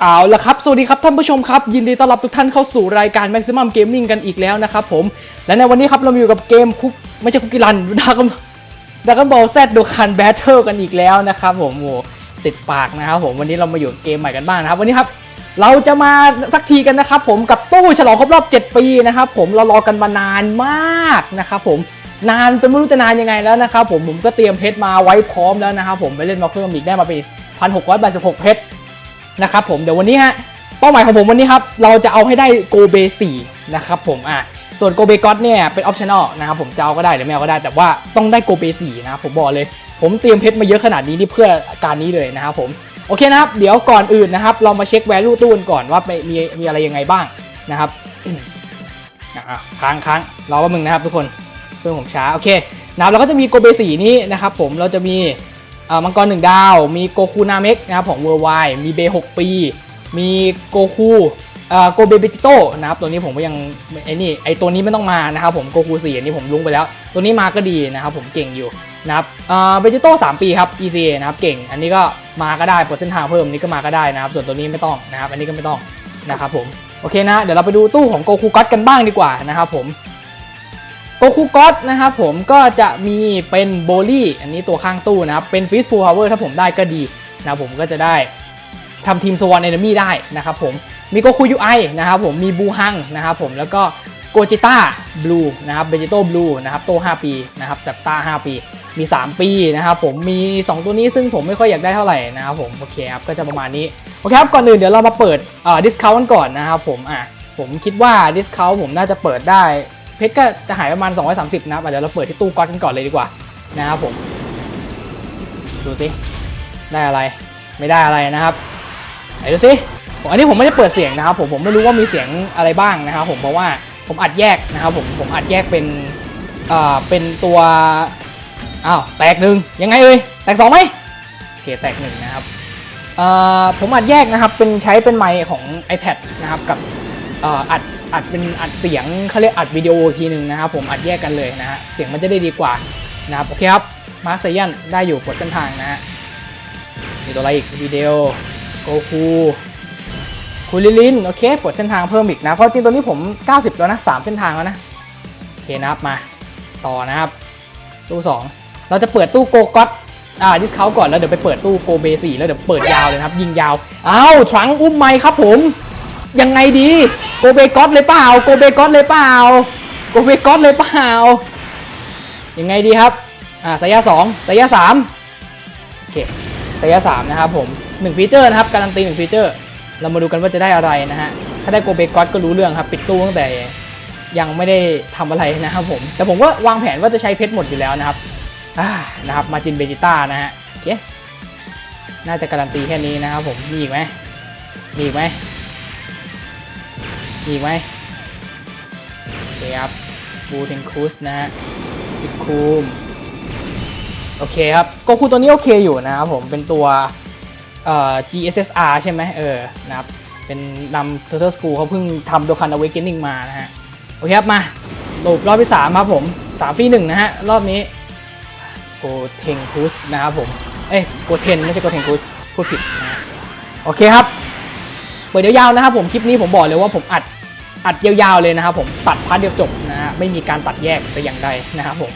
เอาละครับ สวัสดีครับท่านผู้ชมครับ ยินดีต้อนรับทุกท่านเข้าสู่รายการ Maximum Gaming กันอีกแล้วนะครับผม และในวันนี้ครับเราอยู่กับเกมคุกไม่ใช่คุกกีรันดากันดากันบอลแซดดูคันแบทเทิลกันอีกแล้วนะครับผมโอ้ติดปากนะครับผมวันนี้เรามาอยู่เกมใหม่กันบ้างนะครับ วันนี้ครับเราจะมาสักทีกันนะครับผมกับตู้ฉลองครบรอบ 7 ปีนะครับผมเรารอกันมานานมากนะครับผมนานจนไม่รู้จะนานยังไงแล้วนะครับผมผมก็เตรียมเพชรมาไว้พร้อมแล้วนะครับผมไปเล่นมาเพิ่มอีกได้มาเป็นพันหกร้อยแปดสิบหกเพชร นะครับผมเดี๋ยววันนี้ฮะเป้าหมายของผมวันนี้ครับเราจะเอาให้ได้โกเบ4นะครับผมอะส่วนโกเบก็อตเนี่ยเป็นออปชั่นอลนะครับผมจะเอาก็ได้หรือไม่เอาก็ได้ แต่ว่าต้องได้โกเบ4นะครับผมบอกเลยผมเตรียมเพชรมาเยอะขนาดนี้นี่เพื่อการนี้เลยนะครับผมโอเคนะครับ เดี๋ยวก่อนอื่นนะครับ เรามาเช็คแวลูตู้กันก่อนว่ามีมีมีอะไรยังไงบ้างนะครับอะค้างค้างรอว่ามึงนะครับทุกคนเพื่อนผมช้า โอเคนะครับเราก็จะมีโกเบสีนี้นะครับผมเราจะมี มังกรหนึ่งดาว มีโกคูนาเมกนะครับของเวอร์ไวมีเบหกปี มีโกคูเอ่อโกเบเบจิโตนะครับตัวนี้ผมก็ยังไอ้นี่ไอตัวนี้ไม่ต้องมานะครับผมโกคูสี่อันนี้ผมลุ้งไปแล้ว ตัวนี้มาก็ดีนะครับผมเก่งอยู่นะครับเอ่อเบจิโตสามปีครับ ECA นะครับเก่ง อันนี้ก็มาก็ได้ปอร์เซ็นทางเพิ่มนี้ก็มาก็ได้นะครับ ส่วนตัวนี้ไม่ต้องนะครับ อันนี้ก็ไม่ต้องนะครับผม โอเคนะ เดี๋ยวเราไปดูตู้ของโกคูก็ตกันบ้างดีกว่านะครับผม โกคูก็อตนะครับผมก็จะมีเป็นโบลี่อันนี้ตัวข้างตู้นะครับ เป็นฟิสฟูลพาวเวอร์ถ้าผมได้ก็ดีนะครับผมก็จะได้ทำทีมสวอนเอนเนมี่ได้นะครับผมมีโกคูยูไอนะครับผมมีบูฮังนะครับผมแล้วก็โกจิต้าบลูนะครับเบจิโต้บลูนะครับโต5 ปีนะครับจากต้า5 ปีมี 3 ปีนะครับผมมี 2 ตัวนี้ซึ่งผมไม่ค่อยอยากได้เท่าไหร่นะครับผมโอเคครับก็จะประมาณนี้โอเคครับก่อนอื่นเดี๋ยวเรามาเปิดเอ่อดิสคาวน์ก่อนนะครับผมอะผมคิดว่าดิสคาวน์ผมน่าจะเปิดได้ เพชรก็จะหายประมาณ 230 นะครับเดี๋ยวเราเปิดที่ตู้ก๊อตกันก่อนเลยดีกว่านะครับผม ดูสิ ได้อะไร ไม่ได้อะไรนะครับไหนดูสิผมอันนี้ผมไม่ได้เปิดเสียงนะครับผม ผมไม่รู้ว่ามีเสียงอะไรบ้างนะครับผม เพราะว่าผมอัดแยกนะครับผม ผมอัดแยกเป็นเอ่อเป็นตัว อ้าว แตกหนึ่งยังไงเอ่ย แตกสองไหมโอเค แตกหนึ่งนะครับ อ่อผมอัดแยกนะครับ เป็นใช้เป็นไมค์ของ iPad นะครับ กับ อัดอัดเป็นอัดเสียงเขาเรียกอัดวิดีโอทีหนึ่งนะครับผมอัดแยกกันเลยนะฮะเสียงมันจะได้ดีกว่านะครับโอเคครับมาสเซยันได้อยู่กดเส้นทางนะฮะมีตัวอะไรอีกวิดีโอโกฟูคูลิลินโอเคเปิดเส้นทางเพิ่มอีกนะ เพราะจริงตัวนี้ผม 90 แล้วนะ 3 เส้นทางแล้วนะ โอเคนะครับมาต่อนะครับ ตู้ 2 เราจะเปิดตู้โกก็ตอ่าดิสเขาก่อนแล้วเดี๋ยวไปเปิดตู้โกเบสี่แล้วเดี๋ยวเปิดยาวเลยนะครับ ยิงยาวอ้าวทรังอุ้มไมค์ครับผม ยังไงดี โกเบก็อตเลยเปล่า โกเบก็อตเลยเปล่า โกเบก็อตเลยเปล่า ยังไงดีครับ อ่าสายาสองสายาสามโอเคสายาสามนะครับผมหนึ่งฟีเจอร์นะครับการันตีหนึ่งฟีเจอร์ เรามาดูกันว่าจะได้อะไรนะฮะ ถ้าได้โกเบก็อตก็รู้เรื่องครับ ปิดตู้ตั้งแต่ยังไม่ได้ทำอะไรนะครับผม แต่ผมก็วางแผนว่าจะใช้เพชรหมดอยู่แล้วนะครับอ่านะครับ มาจินเบจิต้านะฮะโอเคน่าจะการันตีแค่นี้นะครับผม มีอีกไหมมีอีกไหม มีอีกไหมโอเคครับบูเทนคูสนะฮะพิคูมโอเคครับโกคูตัวนี้โอเคอยู่นะครับผมเป็นตัวเอ่อ GSSR ใช่ไหมเออนะครับเป็นนำ Turtle School เขาเพิ่งทำตัวคัน Awakening มานะฮะ โอเคครับมาโลบรอบที่ 3 ครับผม 3 ฟีหนึ่งนะฮะ รอบนี้โกเทงคูสนะครับผม เอ้ยโกเทนไม่ใช่โกเทงคูสพูดผิดนะโอเคครับ เปิดยาวๆนะครับผม คลิปนี้ผมบอกเลยว่าผมอัด อัดยาวๆเลยนะครับผมตัดพาร์ทเดียวจบนะฮะไม่มีการตัดแยกแต่อย่างใดนะครับผม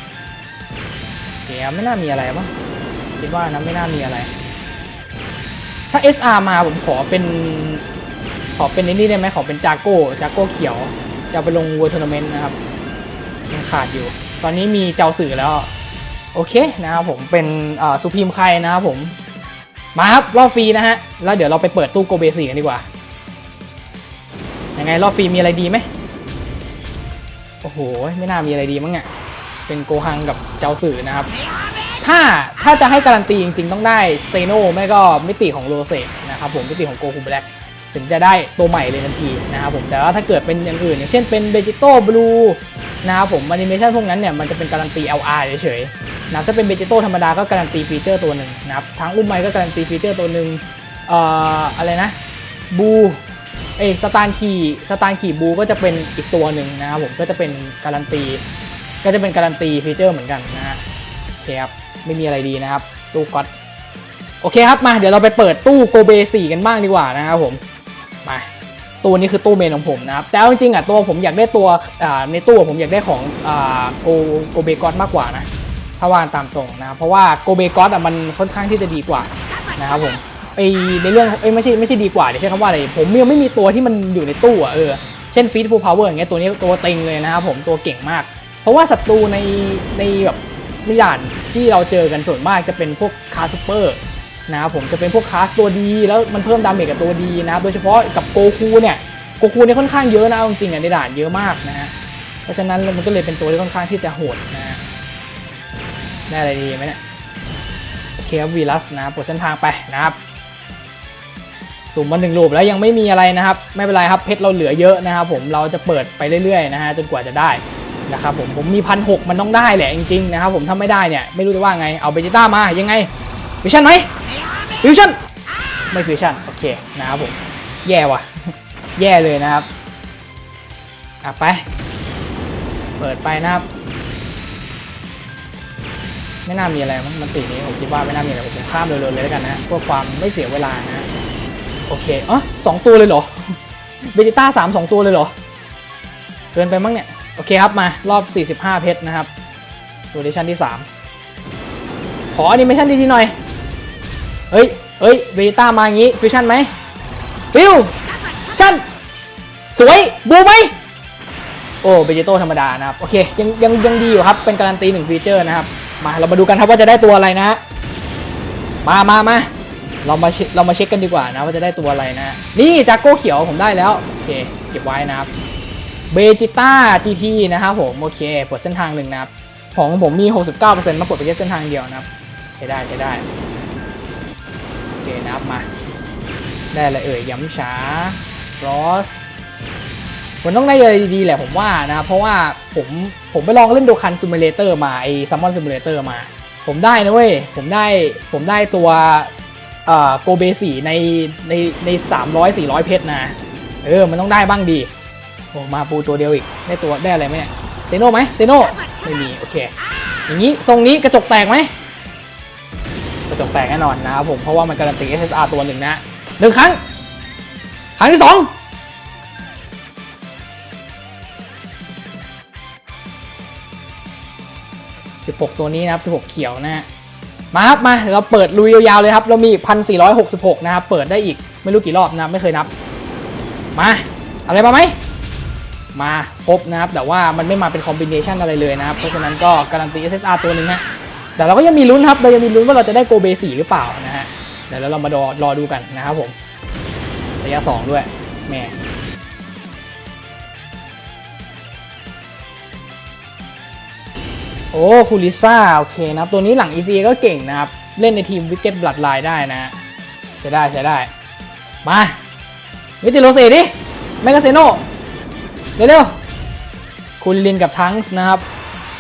เคครับไม่น่ามีอะไรมั้งคิดว่านะไม่น่ามีอะไร ถ้า SR มาผมขอเป็นขอเป็นนี่ได้ไหมขอเป็นจากโก้จากโก้เขียว จะไปลงวัวทัวร์นาเมนต์นะครับยังขาดอยู่ ตอนนี้มีเจ้าสื่อแล้ว โอเคนะครับผมเป็นสุพีมใครนะครับผมมาครับรอบฟรีนะฮะ แล้วเดี๋ยวเราไปเปิดตู้โกเบสีกันดีกว่า ยังไงรอบฟรีมีอะไรดีไหมโอ้โห ไม่น่ามีอะไรดีมั้งเนี่ยเป็นโกฮังกับเจ้าสื่อนะครับ ถ้าถ้าจะให้การันตีจริงๆ ต้องได้เซโนไม่ก็มิติของโรเซนะครับผมมิติของโกคูแบล็กถึงจะได้ตัวใหม่เลยทันทีนะครับผมแต่ว่าถ้าเกิดเป็นอย่างอื่น อย่างเช่นเป็นเบจิโต้บลูนะครับผมแอนิเมชันพวกนั้นเนี่ยมันจะเป็นการันตี LR เฉยๆนะถ้าเป็นเบจิโต้ธรรมดาก็การันตีฟีเจอร์ตัวหนึ่งนะครับทั้งอุ้มไมค์ก็การันตีฟีเจอร์ตัวหนึ่งเอ่ออะไรนะบู เอสตาร์ขี่สตาร์ขี่บูก็จะเป็นอีกตัวหนึ่งนะครับผมก็จะเป็นการันตี ก็จะเป็นการันตีฟีเจอร์เหมือนกันนะฮะโอเคครับไม่มีอะไรดีนะครับ ตู้ก๊อตโอเคครับมาเดี๋ยวเราไปเปิดตู้โกเบ4กันบ้างดีกว่านะครับผมมาตู้นี้คือตู้เมนของผมนะครับแต่เอาจริงๆอะตัวผมอยากได้ตัวในตู้ผมอยากได้ของโกโกเบกอสมากกว่านะถ้าว่าตามตรงนะเพราะว่าโกเบกอสอะมันค่อนข้างที่จะดีกว่านะครับผม ไอในเรื่องเอ้ไม่ใช่ไม่ใช่ดีกว่าเดี๋ยวใช้คำว่าอะไรผมยังไม่มีตัวที่มันอยู่ในตู้อะเออเช่นฟีดฟูลพาวเวอร์อย่างเงี้ยตัวนี้ตัวเต็งเลยนะครับผมตัวเก่งมาก เพราะว่าศัตรูในในแบบในด่านที่เราเจอกันส่วนมากจะเป็นพวกคาซูเปอร์นะครับผมจะเป็นพวกคาสตัวดี แล้วมันเพิ่มดาเมจกับตัวดีนะโดยเฉพาะกับโกคูเนี่ยโกคูเนี่ยค่อนข้างเยอะนะจริงๆอะในด่านเยอะมากนะฮะเพราะฉะนั้นมันก็เลยเป็นตัวที่ค่อนข้างที่จะโหดนะได้อะไรดีไหมเนี่ยโอเคครับวีลัสนะปลดเส้นทางไปนะครับ สุ่มมาหนึ่งรูปแล้วยังไม่มีอะไรนะครับ ไม่เป็นไรครับเพชรเราเหลือเยอะนะครับผมเราจะเปิดไปเรื่อยๆนะฮะจนกว่าจะได้นะครับผมผมมีพันหกมันต้องได้แหละจริงๆนะครับผมถ้าไม่ได้เนี่ยไม่รู้จะว่าไงเอาเบจิต้ามายังไงฟิวชั่นไหมฟิวชั่นไม่ฟิวชั่นโอเคนะครับผมแย่ว่ะ แย่เลยนะครับอะไป เปิดไปนะครับไม่น่ามีอะไรมั้งมันตีนี้ผมคิดว่าไม่น่ามีอะไรผมข้ามเร็วๆเลยแล้วกันนะเพื่อความไม่เสียเวลานะฮะ โอเคอ๋อสองตัวเลยเหรอเบจิต้าสามสองตัวเลยเหรอ เกินไปมั้งเนี่ย โอเคครับมารอบ 45 เพชรนะครับ ตัวดิชั่นที่ 3 ขออนิเมชันดีๆหน่อย เฮ้ยเฮ้ยเบจิต้ามาอย่างงี้ฟิวชั่นไหมฟิวชั่นสวยบูไหมโอ้เบจิโต้ธรรมดานะครับ โอเคยังยังยังดีอยู่ครับ เป็นการันตีหนึ่งฟีเจอร์นะครับ มาเรามาดูกันครับว่าจะได้ตัวอะไรนะฮะมามามา เรามาเช็คเรามาเช็คกันดีกว่านะว่าจะได้ตัวอะไรนะ นี่จากโก้เขียวผมได้แล้ว โอเค เก็บไว้นะครับเบจิต้า GT นะครับผม โอเคปิดเส้นทางหนึ่งนะครับ ของผมมี 69%มาเปิดไปแค่เส้นทางเดียวนะครับ ใช้ได้ใช้ได้ โอเคนะครับมา ได้อะไรเอ่ยย้ำช้าฟลอสผมต้องได้อะไรดีๆแหละผมว่านะ เพราะว่าผมผมไปลองเล่นโดคันซิมูเลเตอร์มาไอซัมมอนซิมูเลเตอร์มา ผมได้นะเว้ย ผมได้ผมได้ตัว โกเบสีในในใน300 400เพชรนะ เออ มันต้องได้บ้างดี โอ้มาปูตัวเดียวอีก ได้ตัวได้อะไรไหมเนี่ย เซโนไหมเซโนไม่มี โอเค อย่างนี้ทรงนี้กระจกแตกไหม กระจกแตกแน่นอนนะครับผม เพราะว่ามันการันตี SSR ตัวหนึ่งนะหนึ่งครั้ง ครั้งที่สองสิบหกตัวนี้นะครับสิบหกเขียวนะฮะ มาครับมาเราเปิดลุยยาวๆเลยครับ เรามีพันสี่ร้อยหกสิบหกนะครับ เปิดได้อีกไม่รู้กี่รอบนะไม่เคยนับ มาอะไรมาไหมมาครบนะครับ แต่ว่ามันไม่มาเป็นคอมบิเนชันอะไรเลยนะครับ เพราะฉะนั้นก็การันตี SSR ตัวหนึ่งฮะแต่เราก็ยังมีลุ้นครับ เรายังมีลุ้นว่าเราจะได้โกเบสีหรือเปล่านะฮะเดี๋ยวเรามารอรอดูกันนะครับผมระยะ2ด้วยแม่ โอ้คูลิซ่าโอเคนะครับ ตัวนี้หลัง EC ก็เก่งนะครับ เล่นในทีมวิกเก็ตบลัดไลน์ได้นะฮะใช้ได้ใช้ได้ มาวิติโรเซดิแมกาเซโนเร็วๆคุณลินกับทังส์นะครับ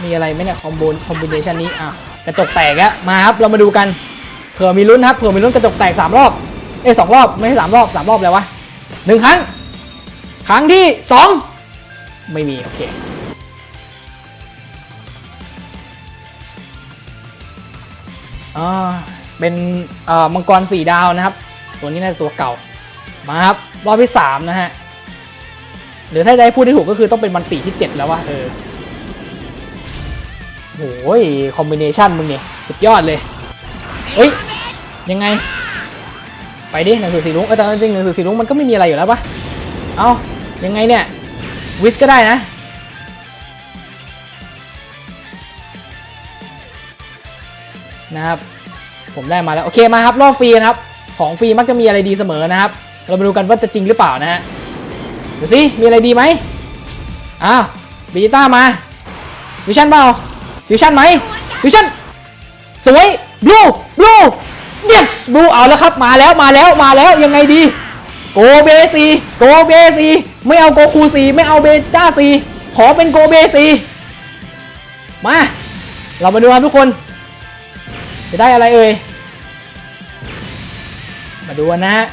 มีอะไรไหมเนี่ยคอมโบคอมบิเนชันนี้อะกระจกแตกอะมาครับ เรามาดูกันเผื่อมีลุ้นครับเผื่อมีลุ้นกระจกแตก 3 รอบ เอ้สองรอบ ไม่ใช่สามรอบสามรอบเลยวะหนึ่งครั้ง ครั้งที่สองไม่มี โอเค เป็นมังกรสี่ดาวนะครับ ตัวนี้น่าจะตัวเก่า มาครับ รอบที่สามนะฮะ หรือถ้าจะให้พูดที่ถูกก็คือต้องเป็นมันตีที่7แล้ววะเออโอ้ยคอมบิเนชันมึงเนี่ยสุดยอดเลย เฮ้ย ยังไง ไปดิหนังสือสีรุ้งเออแต่จริงหนังสือสีรุ้งมันก็ไม่มีอะไรอยู่แล้วปะเอายังไงเนี่ย วิสก็ได้นะ นะครับ ผมได้มาแล้ว โอเคมาครับรอบฟรีนะครับ ของฟรีมักจะมีอะไรดีเสมอนะครับ เรามาดูกันว่าจะจริงหรือเปล่านะฮะดูสิมีอะไรดีไหมอ้าวบิจิต้ามาฟิวชั่นเปล่าฟิวชั่นไหมฟิวชั่นสวยบลูบลู yes บลูเอาแล้วครับมาแล้วมาแล้วมาแล้วยังไงดีโกเบซีโกเบซีไม่เอาโกคูซีไม่เอาเบจิต้าซีขอเป็นโกเบซีมา เรามาดูครับทุกคน จะได้อะไรเอ่ย มาดูนะฮะ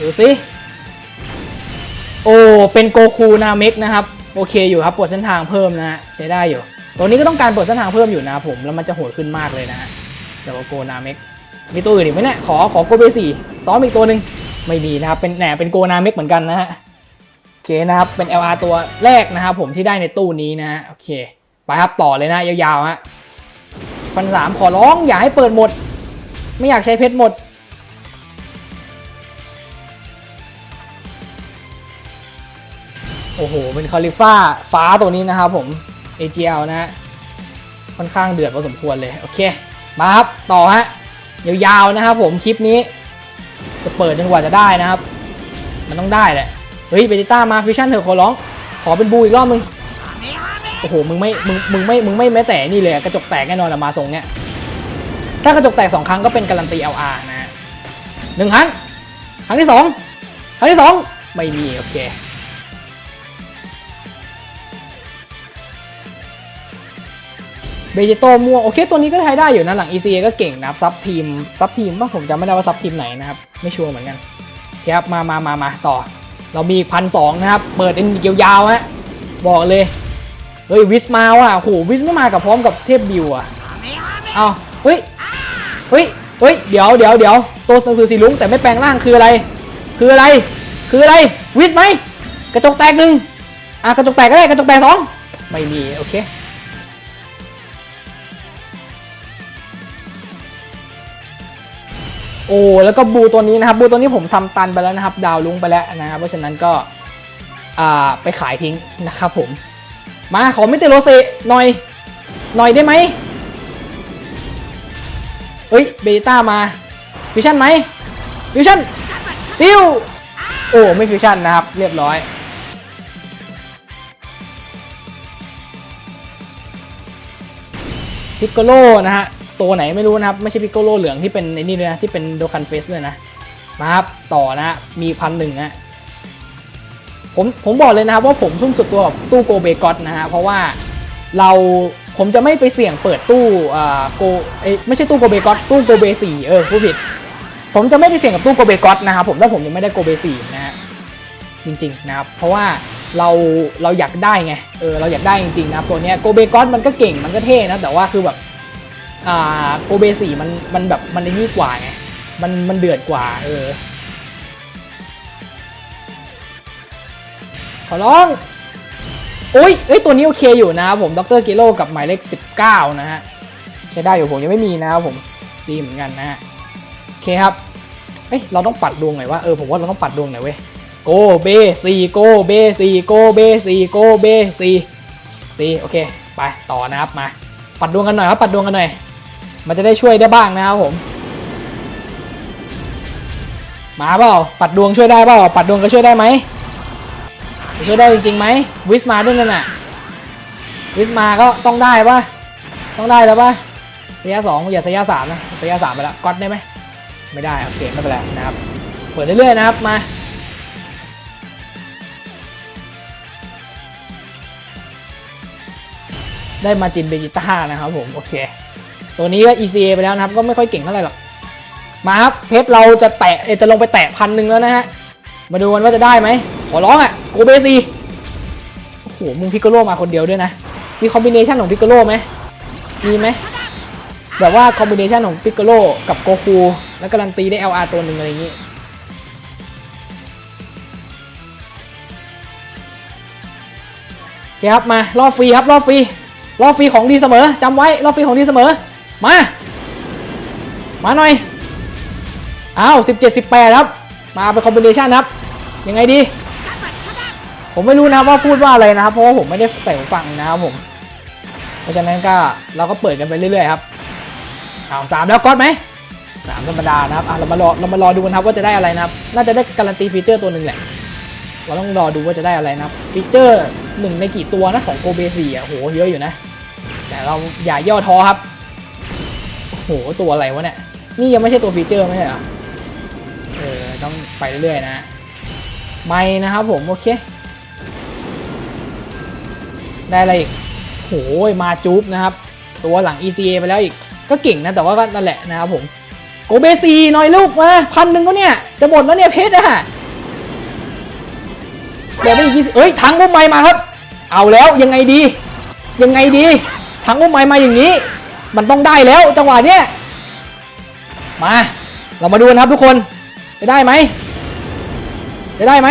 ดูสิ โอ้ เป็นโกคูนาเมกนะครับ โอเคอยู่ครับปวดเส้นทางเพิ่มนะฮะใช้ได้อยู่ ตัวนี้ก็ต้องการเปิดเส้นทางเพิ่มอยู่นะผม แล้วมันจะโหดขึ้นมากเลยนะฮะเดี๋ยวโกนาเมกมีตัวอื่นอีกไหมเนี่ย ขอขอโกเบสี่ซ้อมอีกตัวหนึ่งไม่มีนะครับ เป็นแหนเป็นโกนาเมกเหมือนกันนะฮะ โอเคนะครับ เป็น LR ตัวแรกนะครับผมที่ได้ในตู้นี้นะฮะ โอเค ไปครับต่อเลยนะ ยาวๆฮะพันสามขอร้องอย่าให้เปิดหมด ไม่อยากใช้เพชรหมด โอ้โห เป็นคอลิฟ้าฟ้าตัวนี้นะครับผม AGL นะฮะค่อนข้างเดือดพอสมควรเลย โอเค มาครับ ต่อฮะ ยาวๆนะครับผมคลิปนี้ จะเปิดจนกว่าจะได้นะครับ มันต้องได้แหละ เฮ้ยเบจิต้ามาฟิชชั่นเถอะขอร้อง ขอเป็นบูอีกรอบมึง โอ้โห มึงไม่ มึง มึงไม่ มึงไม่แม้แต่นี่เลยกระจกแตกแน่นอนอะมาทรงเนี้ย ถ้ากระจกแตกสองครั้งก็เป็นการันตี LR นะฮะหนึ่งครั้ง ครั้งที่สองครั้งที่สองไม่มี โอเคเบจิโตม่วงโอเค ตัวนี้ก็ใช้ได้อยู่นะ หลัง ECA ก็เก่งนะครับ ซับทีม ซับทีมว่าผมจำไม่ได้ว่าซับทีมไหนนะครับ ไม่ชัวร์เหมือนกันครับมามามามาต่อ เรามีพันสองนะครับ เปิดเอ็นเกียวยาวฮะบอกเลย เฮ้ยวิสมาว่ะโหวิสไม่มากับพร้อมกับเทพบิวอะเอาเฮ้ยเฮ้ยเฮ้ยเดี๋ยวเดี๋ยวเดี๋ยวตัวหนังสือสีลุงแต่ไม่แปลงร่างคืออะไร คืออะไร คืออะไรวิสไหมกระจกแตกหนึ่งอะกระจกแตกก็ได้กระจกแตกสองไม่มีโอเคโอ้แล้วก็บูตัวนี้นะครับบูตัวนี้ผมทำตันไปแล้วนะครับ ดาวลุงไปแล้วนะครับเพราะฉะนั้นก็อ่าไปขายทิ้งนะครับผม มาขอมิเตโรเซหน่อย หน่อยได้ไหมเฮ้ยเบต้ามาฟิวชั่นไหมฟิวชั่นฟิวโอ้ไม่ฟิวชั่นนะครับ เรียบร้อยพิกโกโลนะฮะตัวไหนไม่รู้นะครับ ไม่ใช่พิกโกโลเหลืองที่เป็นไอ้นี่เลยนะที่เป็นโดคันเฟสเลยนะมาครับต่อนะมีพันหนึ่งนะ ผมผมบอกเลยนะครับว่าผมทุ่มสุดตัวกับตู้โกเบกอตนะฮะเพราะว่าเราผมจะไม่ไปเสี่ยงเปิดตู้อ่าโกเอ้ไม่ใช่ตู้โกเบกอตตู้โกเบสี่เออผู้ผิด ผมจะไม่ไปเสี่ยงกับตู้โกเบกอตนะครับผมถ้าผมยังไม่ได้โกเบสี่นะฮะจริงๆนะครับเพราะว่าเราเราอยากได้ไงเออเราอยากได้จริงๆนะครับตัวเนี้ยโกเบกอตมันก็เก่งมันก็เท่นะแต่ว่าคือแบบอ่าโกเบสี่มันมันแบบมันนี่กว่าไงมันมันเดือดกว่าเออ อร้องโอ้ยเอ้ย ตัวนี้โอเคอยู่นะครับผม ดรกิโลกับหมายเลข 19 นะฮะ ใช้ได้อยู่ผมยังไม่มีนะครับผมจีเหมือนกันนะฮะ โอเคครับ เอ้ย เราต้องปัดดวงหน่อยว่า เออ ผมว่าเราต้องปัดดวงหน่อยเว้ย โกเบสี่โกเบสี่โกเบสี่โกเบสี่สี่โอเค ไป ต่อนะครับ มา ปัดดวงกันหน่อยครับ ปัดดวงกันหน่อย มันจะได้ช่วยได้บ้างนะครับผม มาเปล่า ปัดดวงช่วยได้เปล่า ปัดดวงก็ช่วยได้ไหม ช่วยได้จริงๆไหมวิสมาด้วยนั่นน่ะวิสมาก็ต้องได้ปะต้องได้แล้วปะระยะสองอย่าระยะสามนะระยะสามไปแล้วก๊อตได้ไหมไม่ได้โอเคไม่เป็นไรนะครับเปิดเรื่อยๆนะครับมาได้มาจินเบจิต้านะครับผมโอเค ตัวนี้ก็ ECA ไปแล้วนะครับ ก็ไม่ค่อยเก่งเท่าไหร่หรอกมาครับเพชรเราจะแตะจะลงไปแตะพันหนึ่งแล้วนะฮะมาดูกันว่าจะได้ไหมขอร้องอะ โกเบซีโอ้โหมึงพิกโกโลมาคนเดียวด้วยนะ มีคอมบิเนชันของพิกโกโลไหมมีไหมแบบว่าคอมบิเนชันของพิกโกโลกับโกคูแล้วการันตีได้ LR ตัวหนึ่งอะไรอย่างนี้โอเคครับมารอบฟรีครับรอบฟรีรอบฟรีของดีเสมอจำไว้รอบฟรีของดีเสมอ มา มาหน่อยอ้าว17 18 ครับ มาเป็นคอมบิเนชันครับ ยังไงดี ผมไม่รู้นะว่าพูดว่าอะไรนะครับ เพราะว่าผมไม่ได้ใส่หูฟังนะครับผม เพราะฉะนั้นก็เราก็เปิดกันไปเรื่อยๆครับเอาสามแล้วก๊อตไหมสามธรรมดานะครับอะเรามารอเรามารอดูกันครับว่าจะได้อะไรนะครับ น่าจะได้การันตีฟีเจอร์ตัวหนึ่งแหละ เราต้องรอดูว่าจะได้อะไรนะครับ ฟีเจอร์หนึ่งในกี่ตัวนะของโกเบสี่อะโหเยอะอยู่นะ แต่เราอย่าย่อท้อครับโหตัวอะไรวะเนี่ยนี่ยังไม่ใช่ตัวฟีเจอร์ไม่ใช่หรอเออต้องไปเรื่อยๆนะ ไม่นะครับผมโอเค ได้อะไรอีกโหยมาจูบนะครับ ตัวหลัง ECA ไปแล้วอีก ก็เก่งนะ แต่ว่าก็นั่นแหละนะครับผม โกเบซีหน่อยลูกมาพันหนึ่งก็เนี่ย จะหมดแล้วเนี่ยเพชรอะเดี๋ยวได้อีกยี่สิบเอ้ยถังมุมใหม่มาครับ เอาแล้วยังไงดี ยังไงดีทั้งอุ้มไม้มาอย่างนี้ มันต้องได้แล้วจังหวะเนี้ยมา เรามาดูกันครับทุกคน จะได้ไหมจะได้ไหม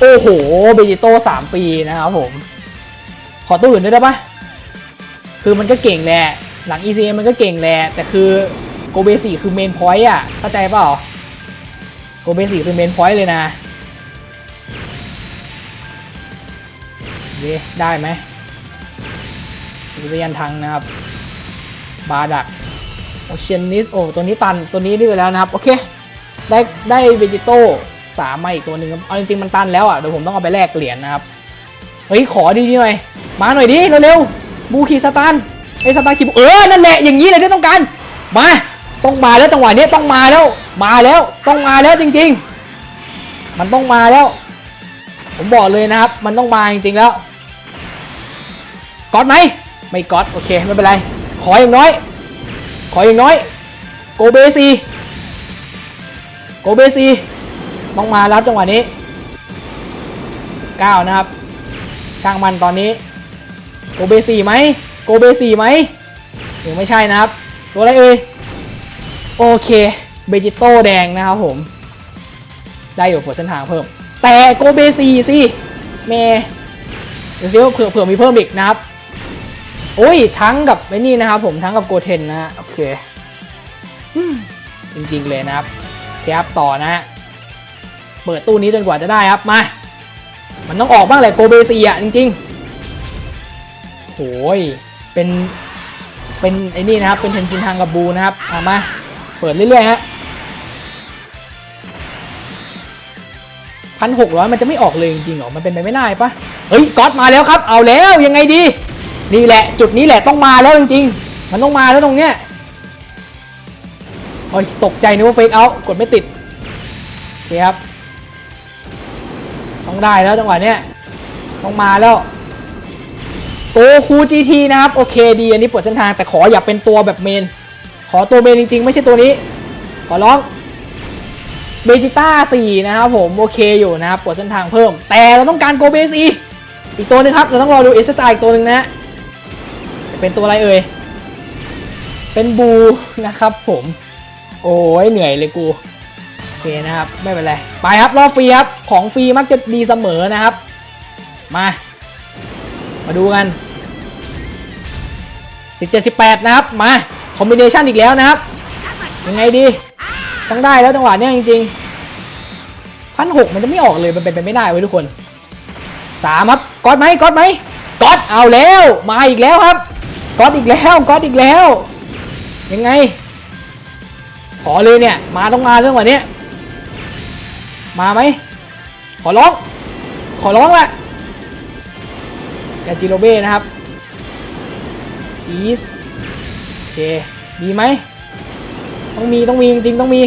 โอ้โหเบจิโต้สามปีนะครับผม ขอตัวอื่นด้วยได้ปะคือมันก็เก่งแหละ หลัง ECM มันก็เก่งแหละ แต่คือโกเบสี่คือเมนพอยต์อะ เข้าใจเปล่า โกเบสี่คือเมนพอยต์เลยนะเยได้ไหมวิทยันทังนะครับ บาดักโอเชียนนิส โอ้ ตัวนี้ตัน ตัวนี้ได้ไปแล้วนะครับ โอเค ได้ ได้เวจิโต้ สามมาอีกตัวหนึ่งครับเอาจริงๆมันตันแล้วอะเดี๋ยวผมต้องเอาไปแลกเหรียญนะครับเฮ้ยขอดีๆหน่อยมาหน่อยดิเร็วๆบูคีสตันไอสตันคีบเออนั่นแหละอย่างนี้เลยที่ต้องการมาต้องมาแล้วจังหวะนี้ต้องมาแล้วมาแล้วต้องมาแล้วจริง ๆ มันต้องมาแล้ว ผมบอกเลยนะครับ มันต้องมาจริงๆแล้วก๊อตไหมไม่ก๊อตโอเคไม่เป็นไร ขออย่างน้อย ขออย่างน้อยโกเบซีโกเบซี ต้องมาแล้วจังหวะนี้9นะครับ ช่างมันตอนนี้โกเบสี่ไหมโกเบสี่ไหมหรือไม่ใช่นะครับ ตัวอะไรเอ่ยโอเคเบจิโต้แดงนะครับผม ได้อยู่ผลเส้นทางเพิ่ม แต่โกเบสี่สิเมเดี๋ยวซิว่าเผื่อเผื่อมีเพิ่มอีกนะครับโอ้ยทั้งกับไอ้นี่นะครับผมทั้งกับโกเทนนะโอเคจริงๆเลยนะครับโอเคครับต่อนะฮะ เปิดตู้นี้จนกว่าจะได้ครับมา มันต้องออกบ้างแหละโกเบซีอะจริงๆโหยเป็นเป็นไอ้นี่นะครับเป็นเทนชินทางกับบูนะครับเอามาเปิดเรื่อยๆฮะพันหกร้อยมันจะไม่ออกเลยจริงๆหรอมันเป็นไปไม่ได้ปะเฮ้ยก๊อตมาแล้วครับเอาแล้วยังไงดีนี่แหละจุดนี้แหละต้องมาแล้วจริงๆ มันต้องมาแล้วตรงเนี้ยโอ้ยตกใจนึกว่าเฟกเอากดไม่ติดโอเคครับ ต้องได้แล้วจังหวะเนี้ยต้องมาแล้วโกคูจีทีนะครับโอเคดีอันนี้เปิดเส้นทางแต่ขออย่าเป็นตัวแบบเมน ขอตัวเมนจริง ๆ ไม่ใช่ตัวนี้ ขอร้องเบจิต้า4นะครับผมโอเคอยู่นะครับเปิดเส้นทางเพิ่ม แต่เราต้องการโกเบซีอีกตัวหนึงครับ เราต้องรอดู SSI อีกตัวหนึ่งนะจะเป็นตัวอะไรเอ่ยเป็นบูนะครับผม โอ้ยเหนื่อยเลยกู เคนะครับ ไม่เป็นไร ไปครับรอบฟรีครับ ของฟรีมักจะดีเสมอนะครับ มา มาดูกัน 17 18 นะครับ มาคอมบิเนชันอีกแล้วนะครับ ยังไงดี ต้องได้แล้วจังหวะเนี้ยจริงๆพันหกมันจะไม่ออกเลยมันเป็นไปไม่ได้เว้ยทุกคนสามครับก๊อตไหมก๊อตไหมก๊อตเอาแล้วมาอีกแล้วครับก๊อตอีกแล้วก๊อตอีกแล้ว ยังไง ขอเลยเนี่ย มาต้องมาเรื่องวันนี้ มาไหม ขอร้อง ขอร้องแหละแกจิโรเบ้นะครับ จีสโอเค มีไหม ต้องมี ต้องมีจริงๆ ต้องมี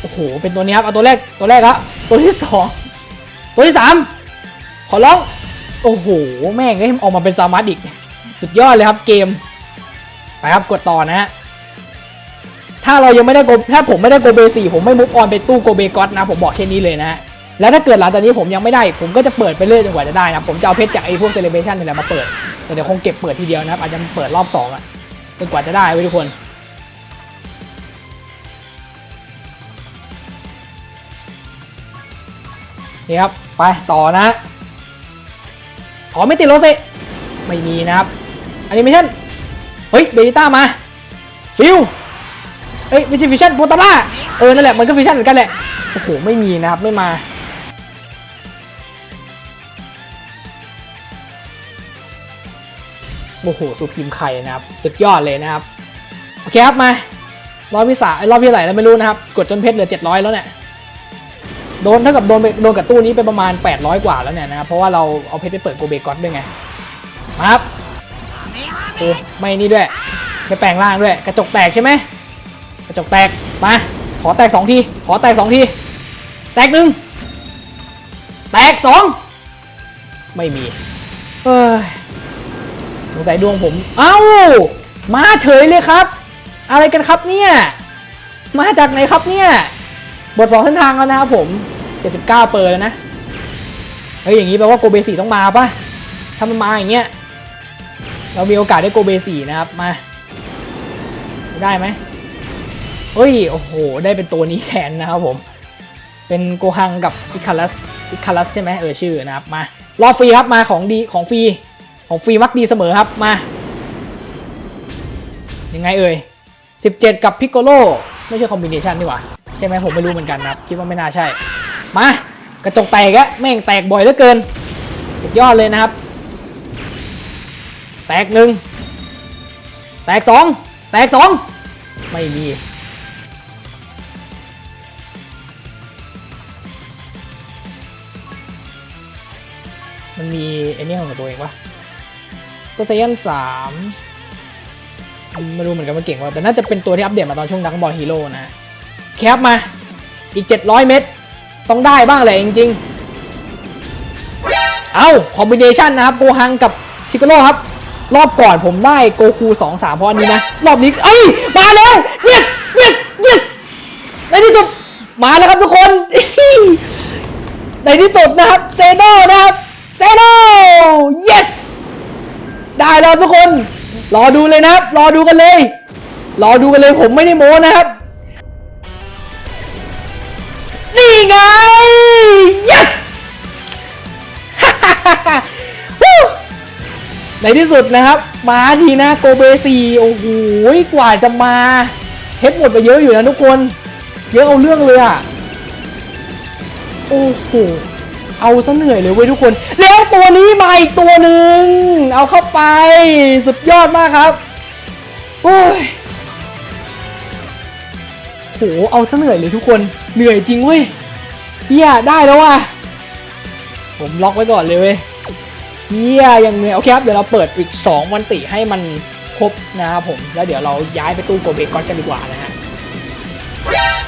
โอ้โห เป็นตัวนี้ครับ เอาตัวแรก ตัวแรกละตัวที่สอง ตัวที่สาม ขอร้อง โอ้โห แม่งให้ออกมาเป็นซามัสอีก สุดยอดเลยครับเกม ไปครับ กดต่อนะฮะ ถ้าเรายังไม่ได้โกถ้าผมไม่ได้โกเบสี่ผมไม่มุฟออนไปตู้โกเบกอตนะ ผมบอกแค่นี้เลยนะฮะแล้วถ้าเกิดหลังจากนี้ผมยังไม่ได้ ผมก็จะเปิดไปเรื่อยจนกว่าจะได้นะผมจะเอาเพชรจากไอ้พวกเซเลเบชันนี่แหละมาเปิดแต่เดี๋ยวคงเก็บเปิดทีเดียวนะครับอาจจะเปิดรอบ2อะจนกว่าจะได้ไว้ทุกคนนี่ครับไปต่อนะขอไม่ติดโรเซไม่มีนะครับแอนิเมชั่นเฮ้ยเบจิต้ามาฟิว เอ้ยไม่ใช่ฟิชชั่นโปตาร่าเออนั่นแหละมันก็ฟิชชั่นเหมือนกันแหละโอ้โหไม่มีนะครับไม่มาโอ้โหสุพิมไข่นะครับสุดยอดเลยนะครับโอเคครับมารอบที่สามรอบที่ไหร่แล้วไม่รู้นะครับ กดจนเพชรเหลือ 700 แล้วเนี่ยโดนเท่ากับโดนโดนกับตู้นี้ไปประมาณ 800 กว่าแล้วเนี่ยนะครับเพราะว่าเราเอาเพชรไปเปิดโกเบกอตด้วยไงมาครับโอ้ไม่นี่ด้วยไม่แปลงร่างด้วย กระจกแตกใช่ไหม จกแตก มา ขอแตกสองที ขอแตกสองที แตกหนึ่งแตกสองไม่มีเฮ้ยสงสัยดวงผม เอ้า มาเฉยเลยครับ อะไรกันครับเนี่ย มาจากไหนครับเนี่ย บทสองเส้นทางแล้วนะครับผม 79 เปอร์แล้วนะ เฮ้ย อย่างนี้แปลว่าโกเบสีต้องมาปะถ้ามันมาอย่างเงี้ย เรามีโอกาสได้โกเบสีนะครับ มา ได้ไหม เฮ้ย โอ้โห ได้เป็นตัวนี้แทนนะครับผม เป็นโกฮังกับอิคาลัส อิคาลัสใช่ไหมเออชื่อนะครับ มา รอฟรีครับ มาของดีของฟรี ของฟรีมักดีเสมอครับ มา ยังไงเอ่ย 17 กับพิกโกโลไม่ใช่คอมบิเนชันนี่หว่าใช่ไหมผมไม่รู้เหมือนกันนะครับ คิดว่าไม่น่าใช่ มา กระจกแตกอะแม่งแตกบ่อยเหลือเกิน สุดยอดเลยนะครับ แตกหนึ่ง แตกสอง แตกสอง ไม่มี มันมีไอ้นี่ของตัวเองปะตัวไซยันสามไม่รู้เหมือนกันว่าเก่งว่าแต่น่าจะเป็นตัวที่อัปเดตมาตอนช่วงดักบอลฮีโร่นะ แคปมา อีก 700 เม็ดต้องได้บ้างแหละจริงๆ เอาคอมบิเนชันนะครับ โกฮังกับพิกโกโลครับ รอบก่อนผมได้โกคู 2 3เพราะอันนี้นะ รอบนี้ เอ้ย มาแล้ว yes yes yes ในที่สุด มาแล้วครับทุกคน ในที่สุดนะครับ เซโนนะครับ เซโน yes ได้แล้วทุกคน รอดูเลยนะครับ รอดูกันเลย รอดูกันเลยผมไม่ได้โม้นะครับ นี่ไง yes ในที่สุดนะครับ มาทีนะโกเบซีโอ้โหกว่าจะมาเฮดหมดไปเยอะอยู่นะทุกคน เยอะเอาเรื่องเลยอะ โอ้โห เอาซะเหนื่อยเลยเว้ยทุกคน แล้วตัวนี้มาอีกตัวหนึ่งเอาเข้าไปสุดยอดมากครับโอ้ยโหเอาซะเหนื่อยเลยทุกคนเหนื่อยจริงเว้ยเฮียได้แล้วว่ะผมล็อกไว้ก่อนเลยเว้ยเฮียยังเหนื่อยโอเคครับเดี๋ยวเราเปิดอีก 2 วันติให้มันครบนะครับผมแล้วเดี๋ยวเราย้ายไปตู้โกเบกอนกันดีกว่านะฮะ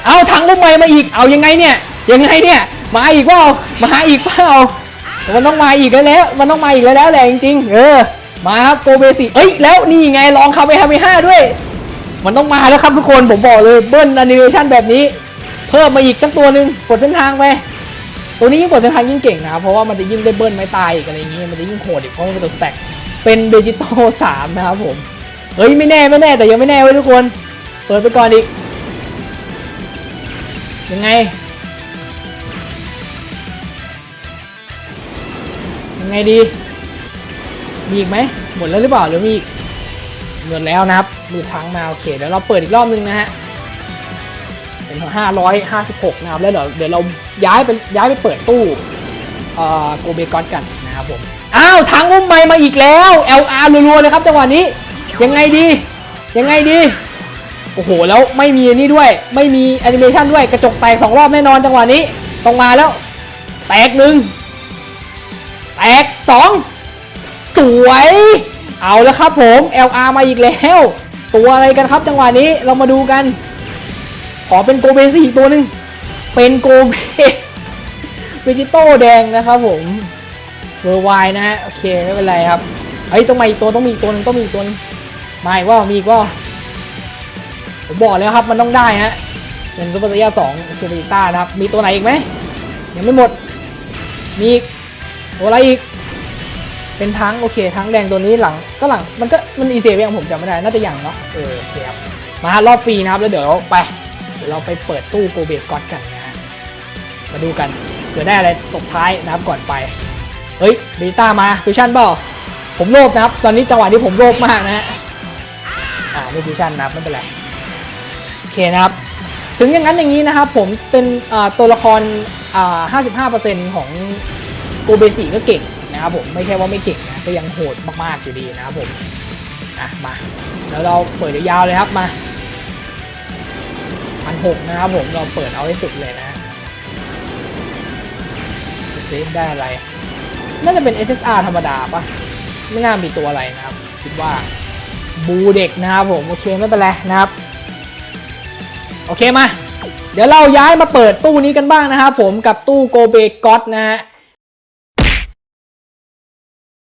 เอาถังลูกใหม่มาอีกเอายังไงเนี่ยยังไงเนี่ย มาอีกเปล่ามาอีกเปล่ามันต้องมาอีกแล้วแล้วมันต้องมาอีกแล้วแล้วแหละจริงๆเออมาครับโกเบสิเอ้ยแล้วนี่ไงลองคาเมฮาเมห้าด้วย มันต้องมาแล้วครับทุกคนผมบอกเลยเบิ้ลแอนิเมชันแบบนี้ เพิ่มมาอีกสักตัวหนึ่งปลดเส้นทางไปตัวนี้ยิ่งปลดเส้นทางยิ่งเก่งนะครับเพราะว่ามันจะยิ่งได้เบิ้ลไม้ตายอีกอะไรอย่างงี้มันจะยิ่งโหดอีกเพราะมันเป็นตัวสแต็กเป็นเบจิโตสามนะครับผมเฮ้ยไม่แน่ไม่แน่แต่ยังไม่แน่เว้ยทุกคน เปิดไปก่อนอีกยังไง ไงดี มีอีกไหมหมดแล้วหรือเปล่าหรือมีอีกหมดแล้วนะครับดูทั้งมาโอเคเดี๋ยวเราเปิดอีกรอบนึงนะฮะเป็น556นะครับแล้วเดี๋ยวเดี๋ยวเราย้ายไปย้ายไปเปิดตู้เอ่อโกเบกอนกันนะครับผมอ้าวทางอุ้มไม้มาอีกแล้ว LR รัวๆเลยครับจังหวะนี้ยังไงดียังไงดีโอ้โหแล้วไม่มีนี่ด้วย ไม่มีแอนิเมชันด้วยกระจกแตกสองรอบแน่นอนจังหวะนี้ต้องมาแล้ว แตกหนึ่ง แตกสองสวย เอาแล้วครับผม LR มาอีกแล้ว ตัวอะไรกันครับจังหวะนี้เรามาดูกัน ขอเป็นโกเบสอีกตัวหนึ่งเป็นโกเบเวจิโต้แดงนะครับผมเวอร์ไวนะฮะโอเคไม่เป็นไรครับเฮ้ยต้องมาอีกตัวต้องมีอีกตัวหนึงต้องมีอีกตัวนึงมาอีกว่ามีอีกว่าผมบอกแล้วครับมันต้องได้ฮะเป็นซูเปอร์ไซยาสองโอเคเบต้านะครับมีตัวไหนอีกไหมยังไม่หมดมีอีก อะไรอีก เป็นทั้งโอเค ทั้งแดงตัวนี้หลังก็หลังมันก็มันอีเซียยังผมจำไม่ได้ น่าจะอย่างเนาะเออโอเคครับมารอบฟรีนะครับแล้วเดี๋ยวไปเดี๋ยวเราไปเปิดตู้โกเบกกอดกันนะฮะมาดูกันเผื่อได้อะไรตบท้ายนะครับก่อนไป เฮ้ยเบต้ามาฟิวชั่นเปล่าผมโลภนะครับ ตอนนี้จังหวะนี้ผมโลภมากนะฮะอ่าไม่ฟิวชั่นนะครับไม่เป็นไรโอเคนะครับ ถึงอย่างนั้นอย่างนี้นะครับผมเป็นอ่าตัวละครอ่า55%ของ โกเบสีก็เก่งนะครับผมไม่ใช่ว่าไม่เก่งนะก็ยังโหดมากๆอยู่ดีนะครับผมอะมาแล้วเราเปิดยาวเลยครับมาพันหกนะครับผมเราเปิดเอาให้สุดเลยนะดูซิได้อะไร น่าจะเป็น SSR ธรรมดาปะไม่น่ามีตัวอะไรนะครับ คิดว่าบูเด็กนะครับผมโอเคไม่เป็นไรนะครับ โอเคมา เดี๋ยวเราย้ายมาเปิดตู้นี้กันบ้างนะครับผมกับตู้โกเบก็อตนะฮะ